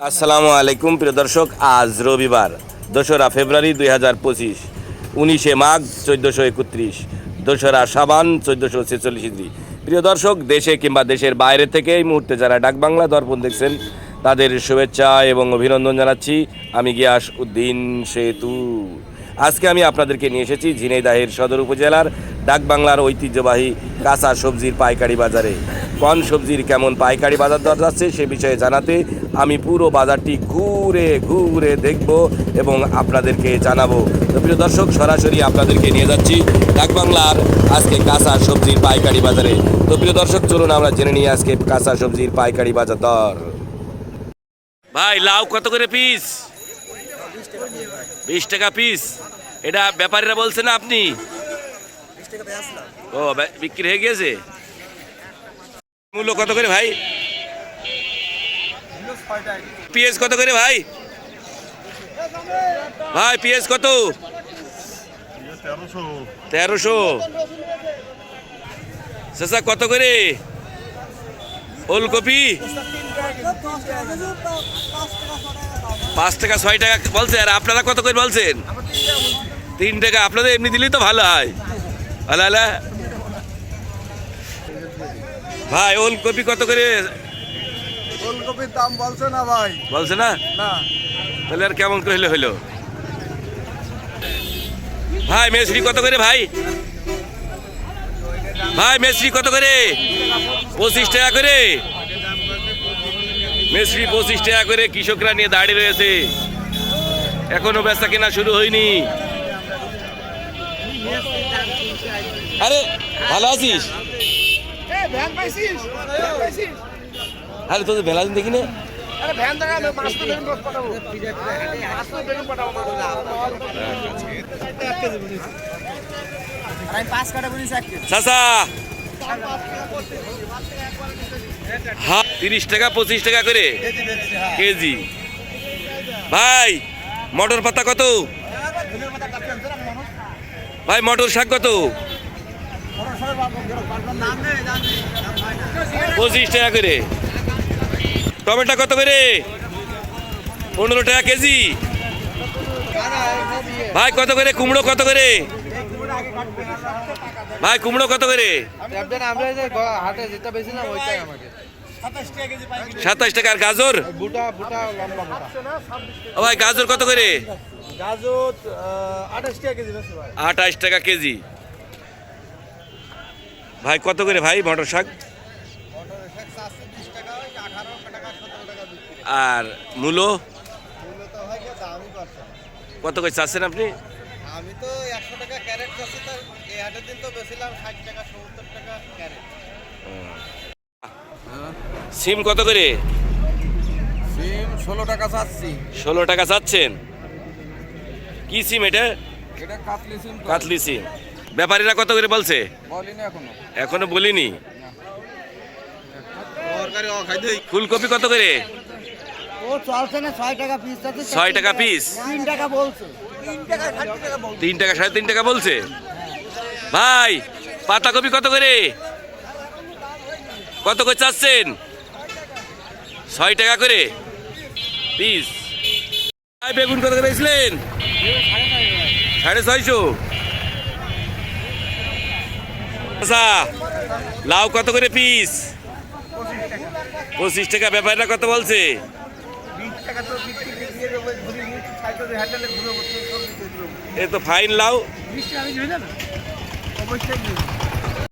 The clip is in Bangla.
আসসালামু আলাইকুম, প্রিয় দর্শক, আজ রবিবার, দোসরা ফেব্রুয়ারি দুই হাজার পঁচিশ, উনিশে মাঘ চোদ্দোশো একত্রিশ, দোসরা সাবান চোদ্দোশো ছেচল্লিশ ইদ্রি প্রিয় দর্শক, দেশে কিংবা দেশের বাইরে থেকে এই মুহূর্তে যারা ডাকবাংলা দর্পণ দেখছেন, তাদের শুভেচ্ছা এবং অভিনন্দন জানাচ্ছি। আমি গিয়াস উদ্দিন সেতু। আজকে আমি আপনাদেরকে নিয়ে এসেছি ঝিনাইদাহের সদর উপজেলার ডাকবাংলার ঐতিহ্যবাহী কাঁচা সবজির পাইকারি বাজারে। কোন সবজির কেমন পাইকারি বাজার দর যাচ্ছে সে বিষয়ে জানাতে আমি পুরো বাজারটি ঘুরে ঘুরে দেখব এবং আপনাদেরকে জানাব। তো প্রিয় দর্শক সরাসরি আপনাদেরকে নিয়ে যাচ্ছি ডাকবাংলার আজকে কাঁচা সবজির পাইকারি বাজারে। তো প্রিয় দর্শক চলুন আমরা জেনে নিই আজকে কাঁচা সবজির পাইকারি বাজার দর। ভাই লাউ কত করে পিস? বিশ টাকা পিস। এটা ব্যাপারীরা বলছে না আপনি? ও বিক্রি হয়ে গিয়েছে? মূল্য কত করে ভাই? পিএস কত করে ভাই? ভাই পিএস কত? তেরোশো। তেরোশো। কত করে? ওলকপি পাঁচ টাকা ছয় টাকা বলছে আর আপনারা কত করে বলছেন? তিন টাকা। আপনাদের এমনি দিলেই তো ভালো হয়। ভালো হলে ভাই ওলকপি কত করে? ফুলকপির দাম বলছে না ভাই। বলছে না? না। তাহলে আর কেমন কহিলে হইল? ভাই মেসরি কত করে ভাই? ভাই মেসরি কত করে? পঁচিশ টাকা করে। মেসরি পঁচিশ টাকা করে কৃষকরা নিয়ে দাঁড়িয়ে রয়েছে। এখনও বেচা কেনা শুরু হয়নি। আরে ভালো আছিস? আরে তোদের বেলা দেখি না আরে ভ্যান দেখা হ্যাঁ তিরিশ টাকা পঁচিশ টাকা করে কেজি। ভাই মটর পাতা কত? ভাই মটর শাক কত? পঁচিশ টাকা করে। টমেটো কত করে? পনেরো টাকা কেজি। ভাই, কত করে? কুমড়ো কত করে? ভাই, কুমড়ো কত করে? সাতাশ টাকা আর গাজর? ভাই, গাজর কত করে? আঠাশ টাকা কেজি। ভাই, কত করে ভাই মটর শাক? আর মূলো? কত করে চাচ্ছেন আপনি? আমি তো একশো টাকা ক্যারেট চাচ্ছি তার এই হাটের দিন তো বেছিলাম ষাট টাকা সত্তর টাকা ক্যারেট। সিম কত করে? সিম ষোলো টাকা চাচ্ছি। ষোলো টাকা চাচ্ছেন? কি সিম এটা? এটা কাতলি সিম কাতলি সিম। ব্যাপারীরা কত করে বলছে? বলি না এখনও। এখনও বলিনি? ফুলকপি কত করে? ও চলছে না ছয় টাকা পিস ছয় টাকা পিস তিন টাকা বলছে। তিন টাকা সাড়ে তিন টাকা বলছে। ভাই পাতাকপি কত করে? কত করে চাচ্ছেন? ছয় টাকা করে। পিস ভাই বেগুন কত করে বেচলেন? সাড়ে ছয়শো। আচ্ছা লাউ কত করে পিস পঁচিশ টাকা ব্যাপারটা কত বলছে? এ তো ফাইন লাউ